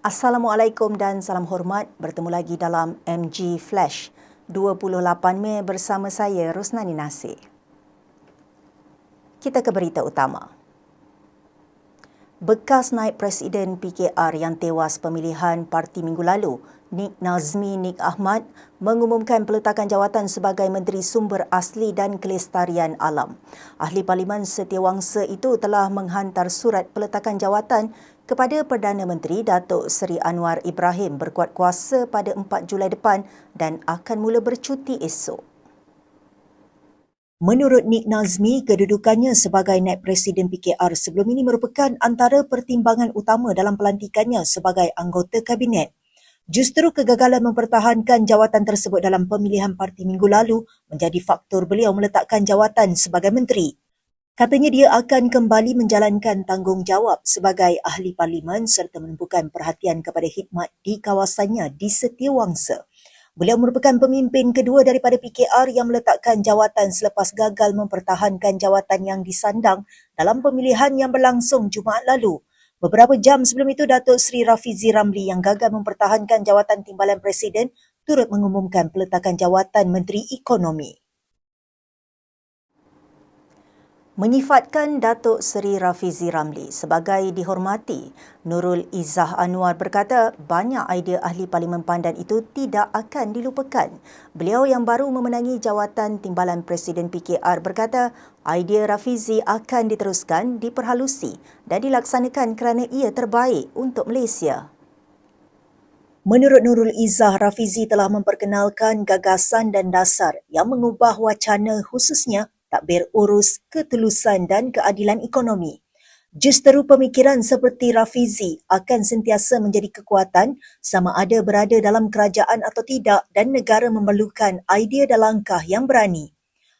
Assalamualaikum dan salam hormat. Bertemu lagi dalam MG Flash 28 Mei bersama saya Rosnani Nasir. Kita ke berita utama. Bekas naib Presiden PKR yang tewas pemilihan parti minggu lalu, Nik Nazmi Nik Ahmad, mengumumkan peletakan jawatan sebagai Menteri Sumber Asli dan Kelestarian Alam. Ahli Parlimen Setiawangsa itu telah menghantar surat peletakan jawatan kepada Perdana Menteri Datuk Seri Anwar Ibrahim berkuat kuasa pada 4 Julai depan dan akan mula bercuti esok. Menurut Nik Nazmi, kedudukannya sebagai naib presiden PKR sebelum ini merupakan antara pertimbangan utama dalam pelantikannya sebagai anggota kabinet. Justru kegagalan mempertahankan jawatan tersebut dalam pemilihan parti minggu lalu menjadi faktor beliau meletakkan jawatan sebagai menteri. Katanya dia akan kembali menjalankan tanggungjawab sebagai ahli parlimen serta menumpukan perhatian kepada khidmat di kawasannya di Setiawangsa. Beliau merupakan pemimpin kedua daripada PKR yang meletakkan jawatan selepas gagal mempertahankan jawatan yang disandang dalam pemilihan yang berlangsung Jumaat lalu. Beberapa jam sebelum itu, Datuk Seri Rafizi Ramli yang gagal mempertahankan jawatan timbalan Presiden turut mengumumkan peletakan jawatan Menteri Ekonomi. Menyifatkan Datuk Seri Rafizi Ramli sebagai dihormati. Nurul Izzah Anwar berkata banyak idea ahli Parlimen Pandan itu tidak akan dilupakan. Beliau yang baru memenangi jawatan Timbalan Presiden PKR berkata idea Rafizi akan diteruskan, diperhalusi dan dilaksanakan kerana ia terbaik untuk Malaysia. Menurut Nurul Izzah, Rafizi telah memperkenalkan gagasan dan dasar yang mengubah wacana khususnya tak berurus ketulusan dan keadilan ekonomi. Justeru pemikiran seperti Rafizi akan sentiasa menjadi kekuatan sama ada berada dalam kerajaan atau tidak dan negara memerlukan idea dan langkah yang berani.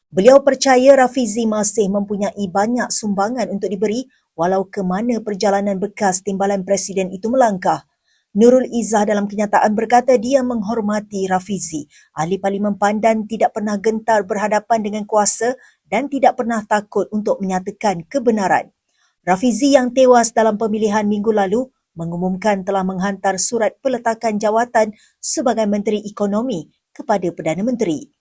Beliau percaya Rafizi masih mempunyai banyak sumbangan untuk diberi walau ke mana perjalanan bekas timbalan presiden itu melangkah. Nurul Izzah dalam kenyataan berkata dia menghormati Rafizi. Ahli Parlimen Pandan tidak pernah gentar berhadapan dengan kuasa dan tidak pernah takut untuk menyatakan kebenaran. Rafizi yang tewas dalam pemilihan minggu lalu mengumumkan telah menghantar surat peletakan jawatan sebagai Menteri Ekonomi kepada Perdana Menteri.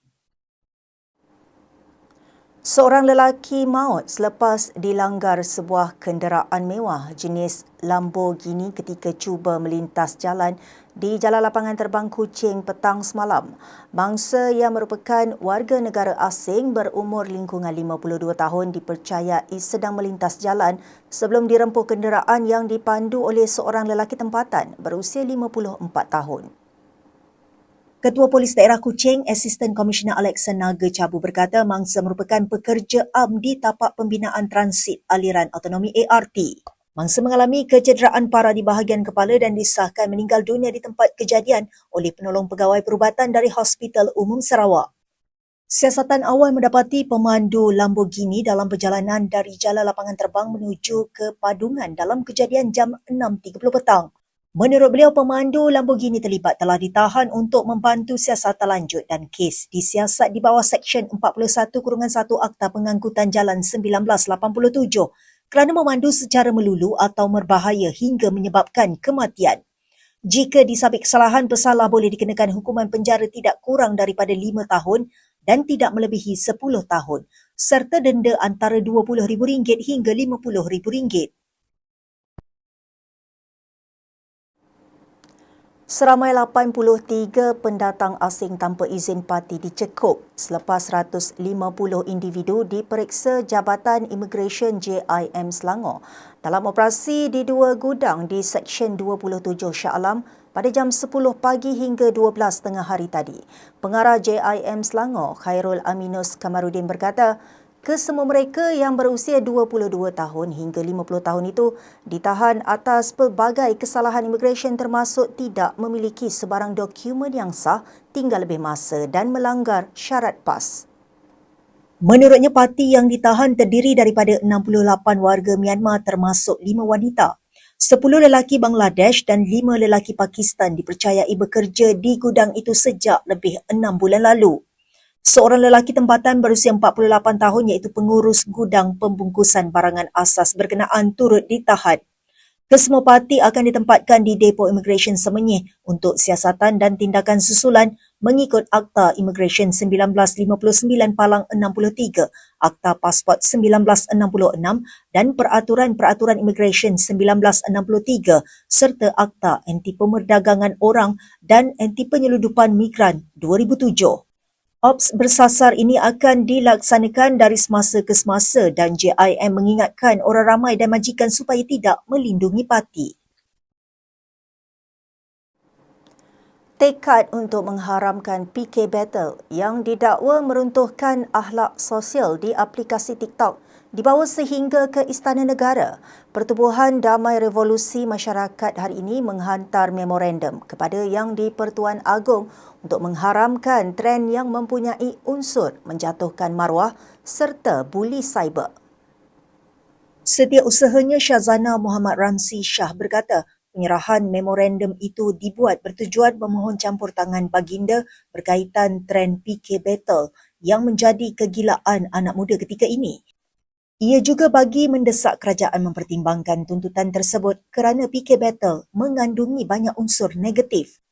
Seorang lelaki maut selepas dilanggar sebuah kenderaan mewah jenis Lamborghini ketika cuba melintas jalan di Jalan Lapangan Terbang Kuching petang semalam. Bangsa yang merupakan warga negara asing berumur lingkungan 52 tahun dipercayai sedang melintas jalan sebelum dirempuh kenderaan yang dipandu oleh seorang lelaki tempatan berusia 54 tahun. Ketua Polis Daerah Kuching, Asisten Komisioner Alexan Naga Cabu berkata mangsa merupakan pekerja am di tapak pembinaan transit aliran autonomi ART. Mangsa mengalami kecederaan parah di bahagian kepala dan disahkan meninggal dunia di tempat kejadian oleh penolong pegawai perubatan dari Hospital Umum Sarawak. Siasatan awal mendapati pemandu Lamborghini dalam perjalanan dari Jalan Lapangan Terbang menuju ke Padungan dalam kejadian jam 6.30 petang. Menurut beliau, pemandu Lamborghini terlibat telah ditahan untuk membantu siasatan lanjut dan kes disiasat di bawah Seksyen 41-1 Akta Pengangkutan Jalan 1987 kerana memandu secara melulu atau berbahaya hingga menyebabkan kematian. Jika disabit kesalahan, pesalah boleh dikenakan hukuman penjara tidak kurang daripada 5 tahun dan tidak melebihi 10 tahun serta denda antara RM20,000 hingga RM50,000. Seramai 83 pendatang asing tanpa izin parti dicekup selepas 150 individu diperiksa Jabatan Immigration JIM Selangor dalam operasi di dua gudang di Seksyen 27 Shah Alam pada jam 10 pagi hingga 12 tengah hari tadi. Pengarah JIM Selangor, Khairul Aminus Kamarudin berkata, Kesemua mereka yang berusia 22 tahun hingga 50 tahun itu ditahan atas pelbagai kesalahan imigresen termasuk tidak memiliki sebarang dokumen yang sah, tinggal lebih masa dan melanggar syarat PAS. Menurutnya, parti yang ditahan terdiri daripada 68 warga Myanmar termasuk 5 wanita. 10 lelaki Bangladesh dan 5 lelaki Pakistan dipercayai bekerja di gudang itu sejak lebih 6 bulan lalu. Seorang lelaki tempatan berusia 48 tahun iaitu pengurus gudang pembungkusan barangan asas berkenaan turut ditahan. Kesemua parti akan ditempatkan di Depo Immigration Semenyih untuk siasatan dan tindakan susulan mengikut Akta Immigration 1959 Palang 63, Akta Pasport 1966 dan Peraturan-Peraturan Immigration 1963 serta Akta Anti Pemerdagangan Orang dan Anti Penyeludupan Migran 2007. Ops bersasar ini akan dilaksanakan dari semasa ke semasa dan JIM mengingatkan orang ramai dan majikan supaya tidak melindungi parti. Tekad untuk mengharamkan PK Battle yang didakwa meruntuhkan akhlak sosial di aplikasi TikTok dibawa sehingga ke Istana Negara. Pertubuhan Damai Revolusi Masyarakat hari ini menghantar memorandum kepada Yang di-Pertuan Agong untuk mengharamkan trend yang mempunyai unsur menjatuhkan maruah serta buli cyber. Setiausahanya Syazana Muhammad Ramsi Shah berkata, penyerahan memorandum itu dibuat bertujuan memohon campur tangan baginda berkaitan trend PK Battle yang menjadi kegilaan anak muda ketika ini. Ia juga bagi mendesak kerajaan mempertimbangkan tuntutan tersebut kerana PK Battle mengandungi banyak unsur negatif.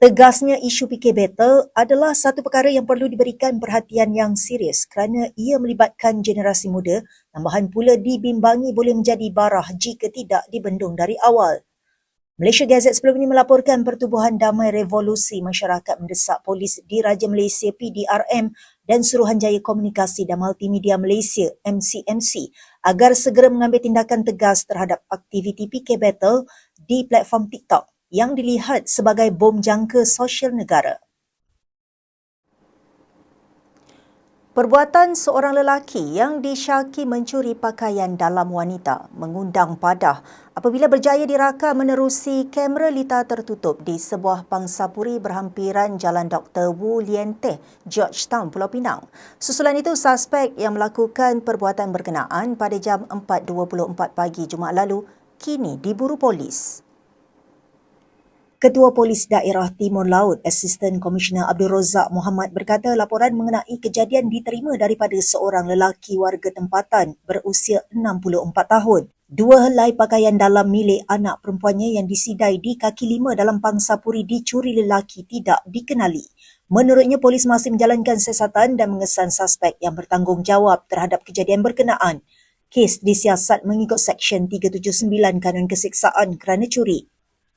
Tegasnya isu PK Battle adalah satu perkara yang perlu diberikan perhatian yang serius kerana ia melibatkan generasi muda tambahan pula dibimbangi boleh menjadi barah jika tidak dibendung dari awal. Malaysia Gazette sebelum ini melaporkan Pertubuhan Damai Revolusi Masyarakat mendesak polis di Raja Malaysia PDRM dan Suruhanjaya Komunikasi dan Multimedia Malaysia MCMC agar segera mengambil tindakan tegas terhadap aktiviti PK Battle di platform TikTok yang dilihat sebagai bom jangka sosial negara. Perbuatan seorang lelaki yang disyaki mencuri pakaian dalam wanita mengundang padah apabila berjaya diraka menerusi kamera lita tertutup di sebuah pangsapuri berhampiran Jalan Dr. Wu Lien Teh, Georgetown, Pulau Pinang. Susulan itu, suspek yang melakukan perbuatan berkenaan pada jam 4.24 pagi Jumaat lalu kini diburu polis. Ketua Polis Daerah Timur Laut, Assistant Commissioner Abdul Rozak Muhammad berkata laporan mengenai kejadian diterima daripada seorang lelaki warga tempatan berusia 64 tahun. Dua helai pakaian dalam milik anak perempuannya yang disidai di kaki lima dalam pangsa puri dicuri lelaki tidak dikenali. Menurutnya, polis masih menjalankan siasatan dan mengesan suspek yang bertanggungjawab terhadap kejadian berkenaan. Kes disiasat mengikut Seksyen 379 Kanun Kesiksaan kerana curi.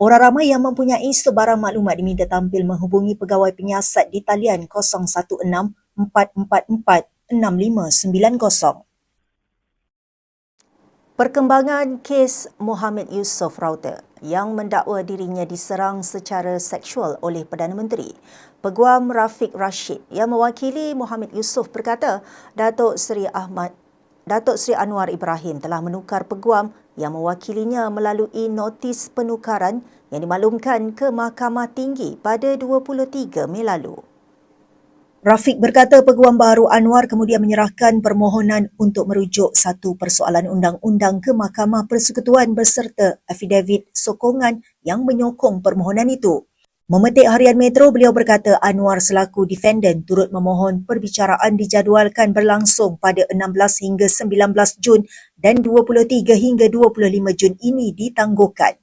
Orang ramai yang mempunyai sebarang maklumat diminta tampil menghubungi pegawai penyiasat di talian 016 444 6590. Perkembangan kes Muhammad Yusof Rauter yang mendakwa dirinya diserang secara seksual oleh Perdana Menteri. Peguam Rafiq Rashid yang mewakili Muhammad Yusof berkata Datuk Seri Ahmad Datuk Seri Anwar Ibrahim telah menukar peguam yang mewakilinya melalui notis penukaran yang dimaklumkan ke Mahkamah Tinggi pada 23 Mei lalu. Rafiq berkata Peguam Baharu Anwar kemudian menyerahkan permohonan untuk merujuk satu persoalan undang-undang ke Mahkamah Persekutuan berserta afidavit sokongan yang menyokong permohonan itu. Memetik harian Metro, beliau berkata Anwar selaku defendant turut memohon perbicaraan dijadualkan berlangsung pada 16 hingga 19 Jun dan 23 hingga 25 Jun ini ditangguhkan.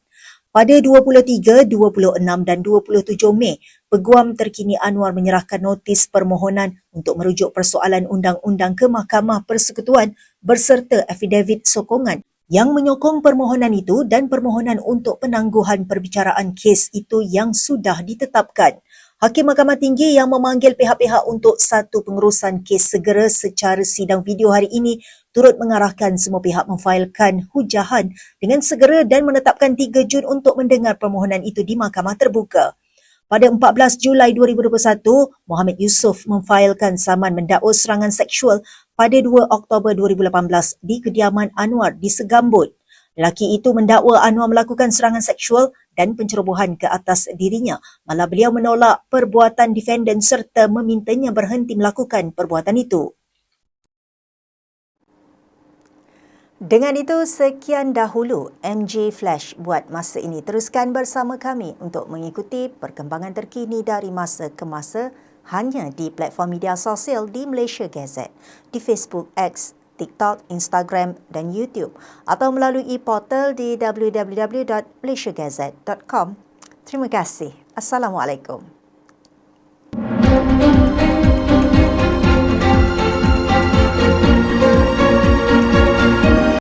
Pada 23, 26 dan 27 Mei, Peguam terkini Anwar menyerahkan notis permohonan untuk merujuk persoalan undang-undang ke Mahkamah Persekutuan berserta afidavit sokongan yang menyokong permohonan itu dan permohonan untuk penangguhan perbicaraan kes itu yang sudah ditetapkan. Hakim Mahkamah Tinggi yang memanggil pihak-pihak untuk satu pengurusan kes segera secara sidang video hari ini turut mengarahkan semua pihak memfailkan hujahan dengan segera dan menetapkan 3 Jun untuk mendengar permohonan itu di Mahkamah Terbuka. Pada 14 Julai 2021, Muhammad Yusof memfailkan saman mendakwa serangan seksual pada 2 Oktober 2018 di kediaman Anwar di Segambut. Lelaki itu mendakwa Anwar melakukan serangan seksual dan pencerobohan ke atas dirinya. Malah beliau menolak perbuatan defendant serta memintanya berhenti melakukan perbuatan itu. Dengan itu, sekian dahulu MJ Flash buat masa ini. Teruskan bersama kami untuk mengikuti perkembangan terkini dari masa ke masa hanya di platform media sosial di Malaysia Gazette, di Facebook X, TikTok, Instagram dan YouTube atau melalui portal di www.malaysiagazette.com. Terima kasih. Assalamualaikum.